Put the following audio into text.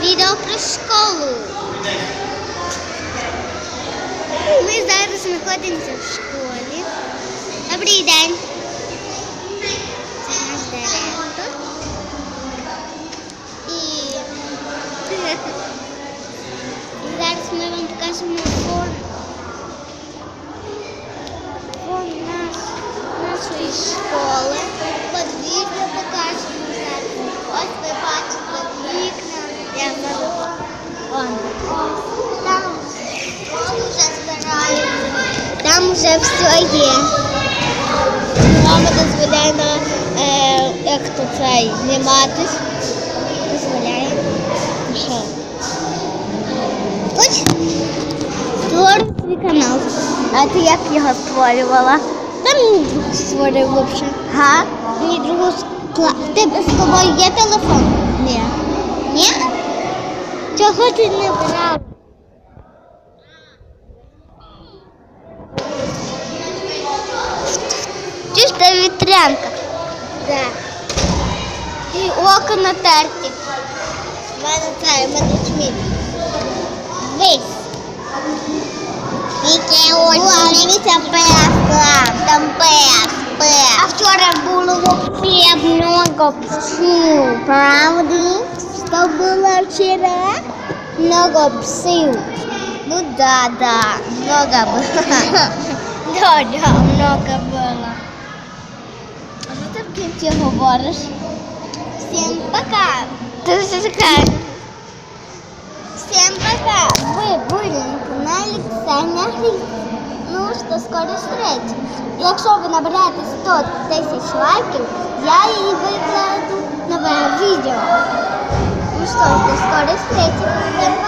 Virou para a escola. Mas daí se me podem dizer escolha. Abrirem. Mas direto. E. Daí se me vão tocar se me for. For na, na escola. Pode vir para casa. Там вже все є. Мама дозволяє на е, як то цей зніматись. Дозволяє. Що? Хоч створюй свій канал. А ти як його створювала? Та мені друг створив взагалі. Га? Мені друг скла... Тебе з тобою є телефон? Чого ти не брав? Чиста вітрянка. Да. І око натерті. У мене це, у мене чміль. Весь. Яке очі, дивіться пес, там пес, пес. А вчора було вообще много псів, правда? Що було вчора? Много псів. Ну да, да, много было. Да, да, много было. А що ти в кінці говориш? Всім пока. Ти що така? Всем пока! Вы были на каналі Ксеня Гріс. Ну що, скоро встречі. Якщо ви набираєте 100 тисяч лайків, я її викладу нове відео. Ну що, скоро пока!